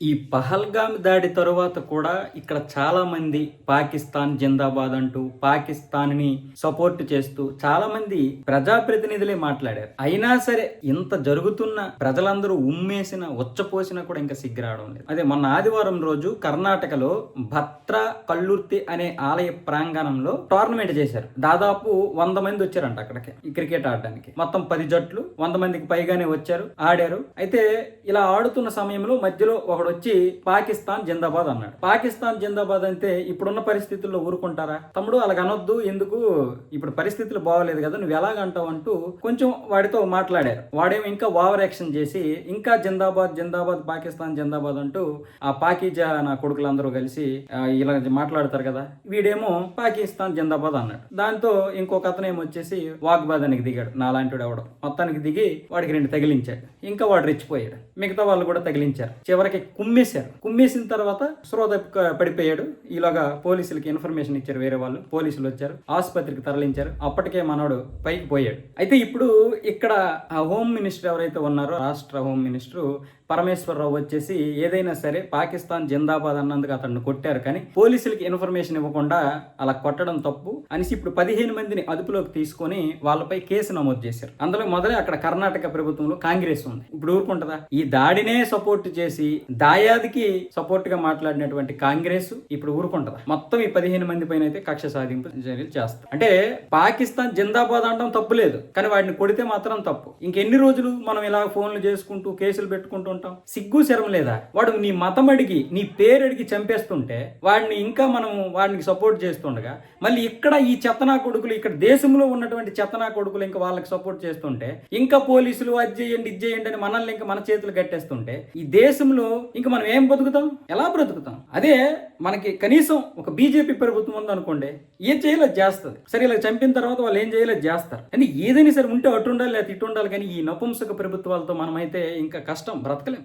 ఈ పహల్గామ్ దాడి తరువాత కూడా ఇక్కడ చాలా మంది పాకిస్తాన్ జిందాబాద్ అంటూ పాకిస్తాన్ని సపోర్ట్ చేస్తూ చాలా మంది ప్రజాప్రతినిధులే మాట్లాడారు. అయినా సరే ఇంత జరుగుతున్న ప్రజలందరూ ఉమ్మేసిన ఉచ్చపోసినా కూడా ఇంకా సిగ్గురావడం లేదు. అదే మొన్న ఆదివారం రోజు కర్ణాటకలో భత్ర కల్లుర్తి అనే ఆలయ ప్రాంగణంలో టోర్నమెంట్ చేశారు. దాదాపు వంద మంది వచ్చారంట అక్కడికి ఈ క్రికెట్ ఆడడానికి. మొత్తం పది జట్లు వంద మందికి పైగానే వచ్చారు ఆడారు. అయితే ఇలా ఆడుతున్న సమయంలో మధ్యలో ఒక ఒకడు వచ్చి పాకిస్తాన్ జిందాబాద్ అన్నాడు. పాకిస్తాన్ జిందాబాద్ అంటే ఇప్పుడున్న పరిస్థితుల్లో ఊరుకుంటారా? తమ్ముడు అలాగ అనొద్దు ఎందుకు? ఇప్పుడు పరిస్థితులు బాగోలేదు కదా నువ్వు ఎలాగంటావు అంటూ కొంచెం వాడితో మాట్లాడారు. వాడేమో ఇంకా ఓవర్ యాక్షన్ చేసి ఇంకా జిందాబాద్ జిందాబాద్ పాకిస్తాన్ జిందాబాద్ అంటూ ఆ పాకిజా నా కొడుకులందరూ కలిసి ఇలా మాట్లాడతారు కదా వీడేమో పాకిస్తాన్ జిందాబాద్ అన్నాడు. దాంతో ఇంకొక అతను ఏమో వచ్చేసి దిగాడు. నాలాంటి ఎవడో. మొత్తానికి దిగి వాడికి రెండు తగిలించాడు. ఇంకా వాడు రెచ్చిపోయాడు. మిగతా వాళ్ళు కూడా తగిలించారు. చివరికి కుమ్మేశారు. కుమ్మేసిన తర్వాత శ్రోత పడిపోయాడు. ఈలోగా పోలీసులకి ఇన్ఫర్మేషన్ ఇచ్చారు వేరే వాళ్ళు. పోలీసులు వచ్చారు. ఆసుపత్రికి తరలించారు. అప్పటికే మనోడు పైకి పోయాడు. అయితే ఇప్పుడు ఇక్కడ ఆ హోమ్ మినిస్టర్ ఎవరైతే ఉన్నారో రాష్ట్ర హోమ్ మినిస్టర్ పరమేశ్వరరావు వచ్చేసి ఏదైనా సరే పాకిస్తాన్ జిందాబాద్ అన్నందుకు అతన్ని కొట్టారు. కానీ పోలీసులకి ఇన్ఫర్మేషన్ ఇవ్వకుండా అలా కొట్టడం తప్పు అనేసి ఇప్పుడు పదిహేను మందిని అదుపులోకి తీసుకొని వాళ్ళపై కేసు నమోదు చేశారు. అందులో మొదలే అక్కడ కర్ణాటక ప్రభుత్వంలో కాంగ్రెస్ ఉంది. ఇప్పుడు ఊరుకుంటుందా? ఈ దాడినే సపోర్ట్ చేసి దాయాదికి సపోర్ట్గా మాట్లాడినటువంటి కాంగ్రెస్ ఇప్పుడు ఊరుకుంటుందా? మొత్తం ఈ పదిహేను మంది పైన అయితే కక్ష సాధింపు చర్యలు చేస్తారు. అంటే పాకిస్తాన్ జిందాబాద్ అనడం తప్పు లేదు. కానీ వాడిని కొడితే మాత్రం తప్పు. ఇంకెన్ని రోజులు మనం ఇలా ఫోన్లు చేసుకుంటూ కేసులు పెట్టుకుంటూ ఉంటాం? సిగ్గు శరం లేదా? వాడు నీ మతం అడిగి నీ పేరు అడిగి చంపేస్తుంటే వాడిని ఇంకా మనం వాడిని సపోర్ట్ చేస్తుండగా మళ్ళీ ఇక్కడ ఈ చెత్తనా కొడుకులు ఇక్కడ దేశంలో ఉన్నటువంటి చెత్తనా కొడుకులు ఇంకా వాళ్ళకి సపోర్ట్ చేస్తుంటే ఇంకా పోలీసులు అది చేయండి ఇది చేయండి అని మనల్ని ఇంకా మన చేతులు కట్టేస్తుంటే ఈ దేశంలో ఇంకా మనం ఏం బతుకుతాం? ఎలా బ్రతుకుతాం? అదే మనకి కనీసం ఒక బీజేపీ ప్రభుత్వం ఉందనుకోండి ఏం చేయాలో చేస్తుంది. సరే ఇలా చంపిన తర్వాత వాళ్ళు ఏం చేయాలో చేస్తారు. అంటే ఏదైనా సరే ఉంటే అటు ఉండాలి లేదా ఇటు ఉండాలి కానీ ఈ నపుంసక ప్రభుత్వాలతో మనమైతే ఇంకా కష్టం బ్రతకలేం.